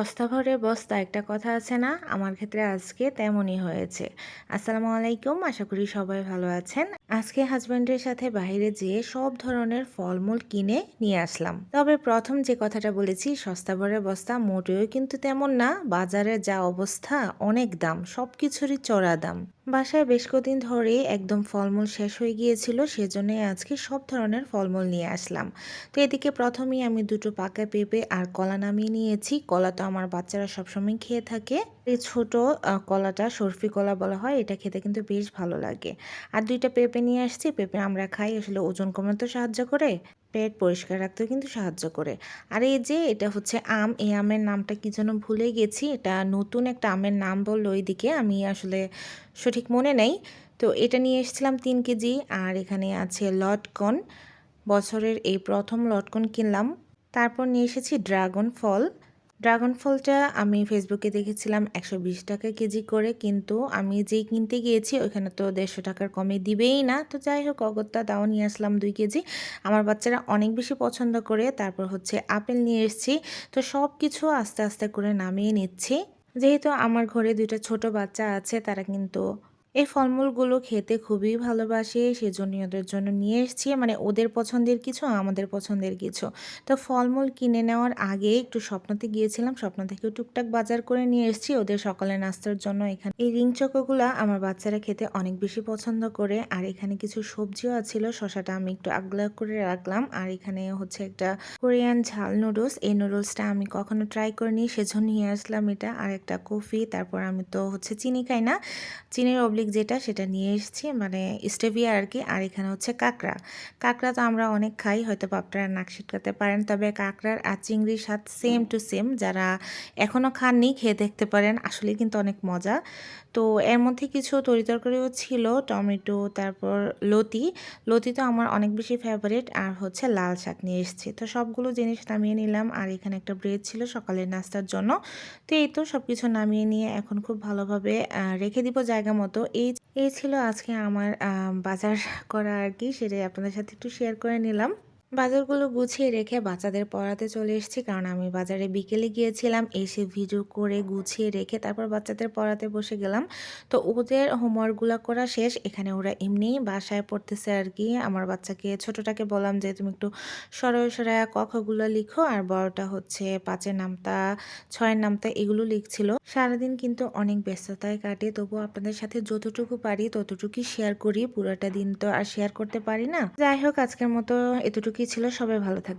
ভরে বস্তা একটা কথা আছে না? আমার ক্ষেত্রে আজকে তেমনই হয়েছে। আসসালামু আলাইকুম, আশা করি সবাই ভালো আছেন। আজকে হাজব্যান্ডের সাথে বাইরে যেয়ে সব ধরনের ফলমূল কিনে নিয়ে আসলাম। তবে প্রথম যে কথাটা বলেছি, সস্তা ভরে বস্তা মোটেও কিন্তু তেমন না। বাজারে যা অবস্থা, অনেক দাম সব কিছুরই চড়া দাম। বাসায় বেশ কদিন ধরে একদম ফলমূল শেষ হয়ে গিয়েছিল, সেজন্যই আজকে সব ধরনের ফলমূল নিয়ে আসলাম। তো এদিকে প্রথমেই আমি দুটো পাকা পেঁপে আর কলা নামিয়ে নিয়েছি। কলা তো আমার বাচ্চারা সবসময় খেয়ে থাকে। এই ছোট কলাটা সরফি কলা বলা হয়, এটা খেতে কিন্তু বেশ ভালো লাগে। আর দুইটা পেঁপে নিয়ে আসছি, পেঁপে আমরা খাই, আসলে ওজন কমাতে সাহায্য করে। পেট পরিষ্কার রাখতেও কিন্তু সাহায্য করে। আর এই যে এটা হচ্ছে আম, এই আমের নামটা কি যেন ভুলে গেছি, এটা নতুন একটা আমের নাম বলল ওইদিকে, আমি আসলে সঠিক মনে নেই। তো এটা নিয়ে এসেছিলাম তিন কেজি, আর এখানে আছে লটকন। বছরের এই প্রথম লটকন কিনলাম। তারপর নিয়ে এসেছি ড্রাগন ফল। ড্রাগন ফলটা আমি ফেসবুকে দেখেছিলাম একশো বিশ টাকা কেজি করে, কিন্তু আমি যেই কিনতে গিয়েছি ওইখানে তো দেড়শো টাকার কমে দিবেই না। তো যাই হোক, অগত্যা তাও নিয়ে আসলাম দুই কেজি। আমার বাচ্চারা অনেক বেশি পছন্দ করে, তারপর হচ্ছে আপেল নিয়ে এসেছি। তো সব কিছু আস্তে আস্তে করে নামিয়ে নিচ্ছি। যেহেতু আমার ঘরে দুইটা ছোট বাচ্চা আছে, তারা কিন্তু এই ফলমূলগুলো খেতে খুবই ভালোবাসে, সেজন্য ওদের জন্য নিয়ে এসেছি। মানে ওদের পছন্দের কিছু, আমাদের পছন্দের কিছু। তো ফলমূল কিনে নেওয়ার আগে একটু স্বপ্নতে গিয়েছিলাম, স্বপ্ন থেকে টুকটাক বাজার করে নিয়ে এসেছি। ওদের সকালে নাস্তার জন্য এখানে এই রিং চকোগুলো আমার বাচ্চারা খেতে অনেক বেশি পছন্দ করে। আর এখানে কিছু সবজিও আছিল শশাটা আমি একটু আগলা করে রাখলাম। আর এখানে হচ্ছে একটা কোরিয়ান ঝাল নুডলস। এই নুডলসটা আমি কখনো ট্রাই করিনি, সেজন্য নিয়ে আসলাম এটা। আর একটা কফি, তারপর আমি তো হচ্ছে চিনি খাই না। চিনির অবলিক যেটা, সেটা নিয়ে এসেছি মানে স্টেভিয়া আর কি, আর এখানে হচ্ছে কাঁকড়া। কাঁকড়া তো আমরা অনেক খাই, হয়তো আপনারা নাক ছিটকাতে পারেন, তবে কাঁকড়ার আর চিংড়ির স্বাদ সেম টু সেম যারা এখনও খাননি, খেয়ে দেখতে পারেন আসলে কিন্তু অনেক মজা। তো এর মধ্যে কিছু তরিতরকারিও ছিল, টমেটো, তারপর লতি। লতি তো আমার অনেক বেশি ফেভারিট আর হচ্ছে লাল শাক নিয়ে এসেছি। তো সবগুলো জিনিস নামিয়ে নিলাম, আর এখানে একটা ব্রেড ছিল সকালের নাস্তার জন্য। তো এই তো সব কিছু নামিয়ে নিয়ে এখন খুব ভালোভাবে রেখে দিব জায়গা মতো। এই এই ছিল আজকে আমার বাজার করা আর কি, সেটাই আপনাদের সাথে একটু শেয়ার করে নিলাম। বাজারগুলো গুছিয়ে রেখে বাচ্চাদের পড়াতে চলে এসেছি, কারণ আমি বাজারে বিকেলে গিয়েছিলাম, এসে ভিডিও করে গুছিয়ে রেখে তারপর বাচ্চাদের পড়াতে বসে গেলাম। তো ওদের হোমওয়ার্কগুলো করা শেষ, এখানে ওরা এমনিই বাসায় পড়তেছে আর কি। আমার বাচ্চাকে, ছোটটাকে বললাম যে, তুমি একটু সরয় সরায়া কখগুলো লিখো, আর বড়টা হচ্ছে পাঁচের নামতা, ছয়ের নামতা, এগুলো লিখছিল। সারাদিন কিন্তু অনেক ব্যস্ততায় কাটে, তবুও আপনাদের সাথে যতটুকু পারি ততটুকুই শেয়ার করি, পুরোটা দিন তো আর শেয়ার করতে পারি না। যাই হোক, আজকের মতো এতটুকুই ছিল সবাই ভালো থাকবে